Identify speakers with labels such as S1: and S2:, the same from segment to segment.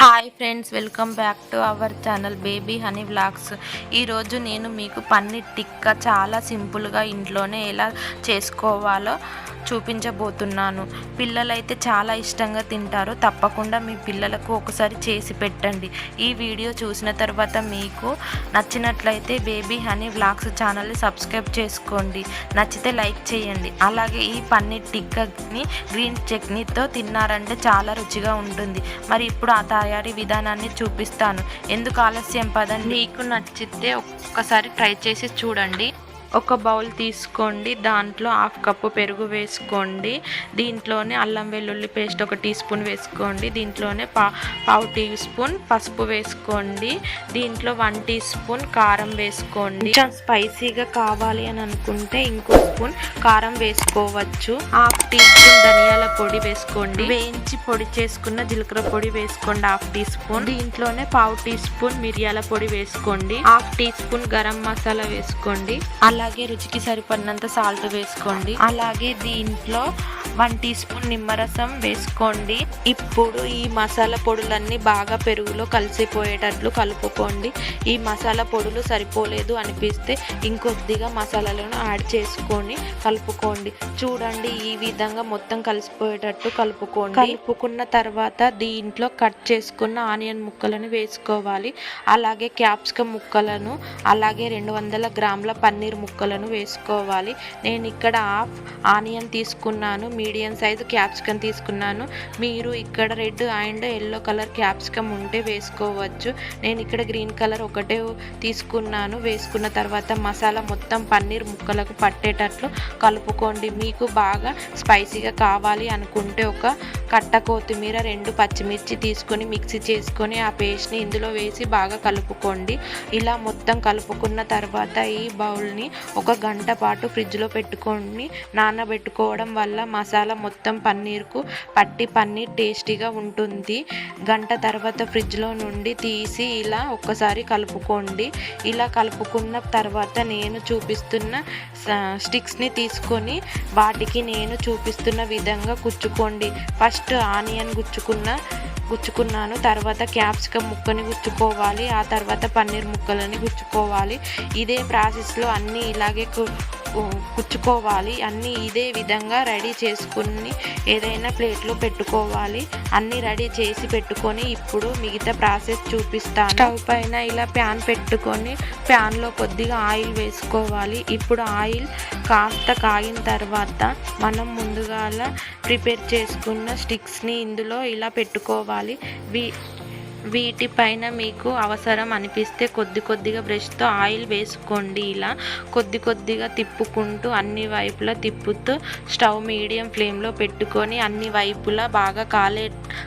S1: Hi friends welcome back to our channel baby honey vlogs. ఈరోజు నేను మీకు పన్నీర్ టిక్కా చాలా సింపుల్గా ఇంట్లోనే ఎలా చేసుకోవాలో చూపించబోతున్నాను. పిల్లలైతే చాలా ఇష్టంగా తింటారు. తప్పకుండా మీ పిల్లలకు ఒకసారి చేసి పెట్టండి. ఈ వీడియో చూసిన తర్వాత మీకు నచ్చినట్లయితే బేబీ హనీ వ్లాగ్స్ ఛానల్ని సబ్స్క్రైబ్ చేసుకోండి. నచ్చితే లైక్ చేయండి. అలాగే ఈ పన్నీర్ టిక్కని గ్రీన్ చట్నీతో తిన్నారంటే చాలా రుచిగా ఉంటుంది. మరి ఇప్పుడు ఆ తయారీ విధానాన్ని చూపిస్తాను. ఎందుకు ఆలస్యం? పదండి. మీకు నచ్చితే ఒక్కసారి ట్రై చేసి చూడండి. ఒక బౌల్ తీసుకోండి దాంట్లో హాఫ్ కప్పు పెరుగు వేసుకోండి దీంట్లోనే అల్లం వెల్లుల్లి పేస్ట్ ఒక టీ స్పూన్ వేసుకోండి దీంట్లోనే పా పావు టీ స్పూన్ పసుపు వేసుకోండి దీంట్లో వన్ టీ స్పూన్ కారం వేసుకోండి. కొంచెం స్పైసీగా కావాలి అని అనుకుంటే ఇంకో స్పూన్ కారం వేసుకోవచ్చు. హాఫ్ టీ స్పూన్ ధనియాల పొడి వేసుకోండి. వేయించి పొడి చేసుకున్న జీలకర్ర పొడి వేసుకోండి హాఫ్ టీ స్పూన్. దీంట్లోనే పావు టీ స్పూన్ మిరియాల పొడి వేసుకోండి half teaspoon garam masala వేసుకోండి. అలాగే రుచికి సరిపడినంత సాల్ట్ వేసుకోండి. అలాగే దీంట్లో వన్ టీ స్పూన్ నిమ్మరసం వేసుకోండి. ఇప్పుడు ఈ మసాలా పొడులన్నీ బాగా పెరుగులో కలిసిపోయేటట్లు కలుపుకోండి. ఈ మసాలా పొడులు సరిపోలేదు అనిపిస్తే ఇంకొద్దిగా మసాలాలను యాడ్ చేసుకొని కలుపుకోండి. చూడండి ఈ విధంగా మొత్తం కలిసిపోయేటట్టు కలుపుకోండి. కలుపుకున్న తర్వాత దీంట్లో కట్ చేసుకున్న ఆనియన్ ముక్కలను వేసుకోవాలి. అలాగే క్యాప్సికమ్ ముక్కలను అలాగే రెండు వందల గ్రాముల పన్నీర్ ముక్కలను వేసుకోవాలి. నేను ఇక్కడ హాఫ్ ఆనియన్ తీసుకున్నాను. మీ మీడియం సైజు క్యాప్సికమ్ తీసుకున్నాను. మీరు ఇక్కడ red and yellow colour capsicum ఉంటే వేసుకోవచ్చు. నేను ఇక్కడ గ్రీన్ కలర్ ఒకటే తీసుకున్నాను. వేసుకున్న తర్వాత మసాలా మొత్తం పన్నీర్ ముక్కలకు పట్టేటట్లు కలుపుకోండి. మీకు బాగా స్పైసీగా కావాలి అనుకుంటే ఒక కట్ట కొత్తిమీర రెండు పచ్చిమిర్చి తీసుకొని మిక్సీ చేసుకొని ఆ పేస్ట్ని ఇందులో వేసి బాగా కలుపుకోండి. ఇలా మొత్తం కలుపుకున్న తర్వాత ఈ బౌల్ని ఒక గంట పాటు ఫ్రిడ్జ్లో పెట్టుకొని నానబెట్టుకోవడం వల్ల మసాలా మొత్తం పన్నీర్కు పట్టి పన్నీర్ టేస్టీగా ఉంటుంది. గంట తర్వాత ఫ్రిడ్జ్లో నుండి తీసి ఇలా ఒక్కసారి కలుపుకోండి. ఇలా కలుపుకున్న తర్వాత నేను చూపిస్తున్న స్టిక్స్ని తీసుకొని వాటికి నేను చూపిస్తున్న విధంగా కుచ్చుకోండి ఫస్ట్ ఆనియన్ గుచ్చుకున్న గుచ్చుకున్నాను. తర్వాత క్యాప్సికమ్ ముక్కని గుచ్చుకోవాలి. ఆ తర్వాత పన్నీర్ ముక్కలని గుచ్చుకోవాలి. ఇదే ప్రాసెస్లో అన్నీ ఇలాగే కు- కుచ్చుకోవాలి. అన్నీ ఇదే విధంగా రెడీ చేసుకుని ఏదైనా ప్లేట్లో పెట్టుకోవాలి. అన్నీ రెడీ చేసి పెట్టుకొని ఇప్పుడు మిగతా ప్రాసెస్ చూపిస్తాను. స్టవ్ పైన ఇలా ప్యాన్ పెట్టుకొని ప్యాన్లో కొద్దిగా ఆయిల్ వేసుకోవాలి. ఇప్పుడు ఆయిల్ కాస్త కాగిన తర్వాత మనం ముందుగాల ప్రిపేర్ చేసుకున్న స్టిక్స్ని ఇందులో ఇలా పెట్టుకోవాలి. వి వీటిపైన మీకు అవసరం అనిపిస్తే కొద్ది కొద్దిగా బ్రష్తో ఆయిల్ వేసుకోండి. ఇలా కొద్ది కొద్దిగా తిప్పుకుంటూ అన్ని వైపులా తిప్పుతూ స్టవ్ మీడియం ఫ్లేమ్లో పెట్టుకొని అన్ని వైపులా బాగా కాలే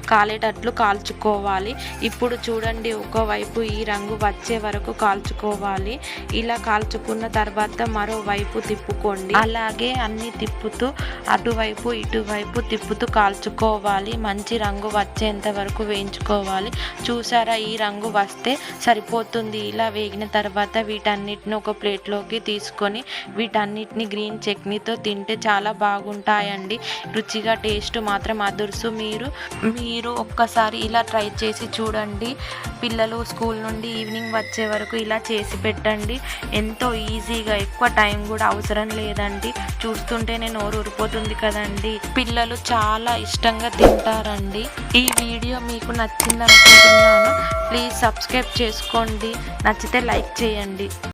S1: కాలేటట్లు కాల్చుకోవాలి. ఇప్పుడు చూడండి ఒకవైపు ఈ రంగు వచ్చే వరకు కాల్చుకోవాలి. ఇలా కాల్చుకున్న తర్వాత మరోవైపు తిప్పుకోండి. అలాగే అన్ని తిప్పుతూ అటువైపు ఇటువైపు తిప్పుతూ కాల్చుకోవాలి. మంచి రంగు వచ్చేంత వరకు వేయించుకోవాలి. చూసారా? ఈ రంగు వస్తే సరిపోతుంది. ఇలా వేగిన తర్వాత వీటన్నిటిని ఒక ప్లేట్లోకి తీసుకొని వీటన్నిటిని గ్రీన్ చట్నీతో తింటే చాలా బాగుంటాయండి. రుచిగా టేస్ట్ మాత్రం అదుర్సు. మీరు మీరు ఒక్కసారి ఇలా ట్రై చేసి చూడండి. పిల్లలు స్కూల్ నుండి ఈవినింగ్ వచ్చే వరకు ఇలా చేసి పెట్టండి. ఎంతో ఈజీగా ఎక్కువ టైం కూడా అవసరం లేదండి. చూస్తుంటేనే నోరు ఊరిపోతుంది కదండి. పిల్లలు చాలా ఇష్టంగా తింటారండి. ఈ వీడియో మీకు నచ్చింది అనుకుంటున్నాను ప్లీజ్ సబ్స్క్రైబ్ చేసుకోండి. నచ్చితే లైక్ చేయండి.